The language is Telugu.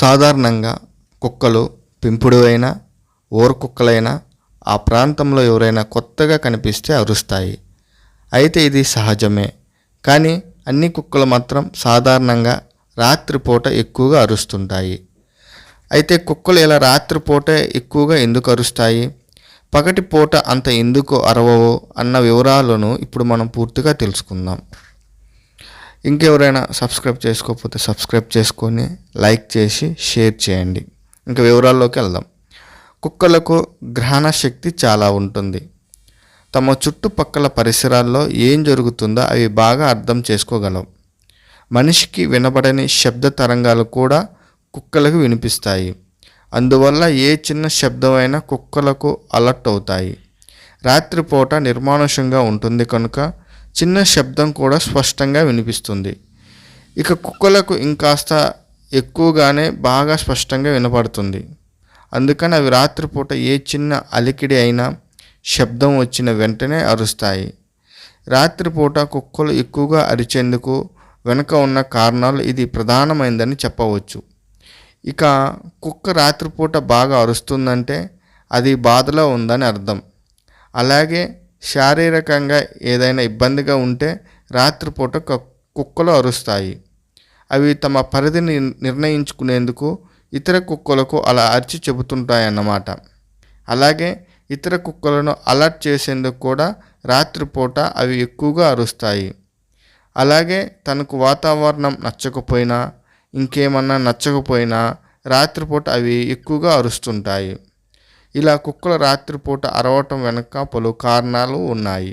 సాధారణంగా కుక్కలు పెంపుడు అయినా కుక్కలైనా ఆ ప్రాంతంలో ఎవరైనా కొత్తగా కనిపిస్తే అరుస్తాయి. అయితే ఇది సహజమే. కానీ అన్ని కుక్కలు మాత్రం సాధారణంగా రాత్రిపూట ఎక్కువగా అరుస్తుంటాయి. అయితే కుక్కలు ఇలా రాత్రిపూట ఎక్కువగా ఎందుకు అరుస్తాయి? పగటి పూట అంత ఎందుకు అరవవో? అన్న వివరాలను ఇప్పుడు మనం పూర్తిగా తెలుసుకుందాం. ఇంకెవరైనా సబ్స్క్రైబ్ చేసుకోకపోతే సబ్స్క్రైబ్ చేసుకొని లైక్ చేసి షేర్ చేయండి. ఇంకా వివరాల్లోకి వెళ్దాం. కుక్కలకు గ్రహణ శక్తి చాలా ఉంటుంది. తమ చుట్టుపక్కల పరిసరాల్లో ఏం జరుగుతుందో అవి బాగా అర్థం చేసుకోగలవు మనిషికి వినబడని శబ్ద తరంగాలు కూడా కుక్కలకు వినిపిస్తాయి. అందువల్ల ఏ చిన్న శబ్దమైనా కుక్కలకు అలర్ట్ అవుతాయి. రాత్రిపూట నిర్మానుషంగా ఉంటుంది కనుక చిన్న శబ్దం కూడా స్పష్టంగా వినిపిస్తుంది. ఇక కుక్కలకు ఇంకాస్త ఎక్కువగానే బాగా స్పష్టంగా వినపడుతుంది. అందుకని అవి రాత్రిపూట ఏ చిన్న అలికిడి అయినా శబ్దం వచ్చిన వెంటనే అరుస్తాయి. రాత్రిపూట కుక్కలు ఎక్కువగా అరిచేందుకు వెనుక ఉన్న కారణాలు ఇది ప్రధానమైందని చెప్పవచ్చు. ఇక కుక్క రాత్రిపూట బాగా అరుస్తుందంటే అది బాధలో ఉందని అర్థం. అలాగే శారీరకంగా ఏదైనా ఇబ్బందిగా ఉంటే రాత్రిపూట కుక్కలు అరుస్తాయి. అవి తమ పరిధిని నిర్ణయించుకునేందుకు ఇతర కుక్కలకు అలా అరిచి చెబుతుంటాయన్నమాట. అలాగే ఇతర కుక్కలను అలర్ట్ చేసేందుకు కూడా రాత్రిపూట అవి ఎక్కువగా అరుస్తాయి. అలాగే తనకు వాతావరణం నచ్చకపోయినా ఇంకేమన్నా నచ్చకపోయినా రాత్రిపూట అవి ఎక్కువగా అరుస్తుంటాయి. ఇలా కుక్కలు రాత్రిపూట అరవటం వెనక పలు కారణాలు ఉన్నాయి.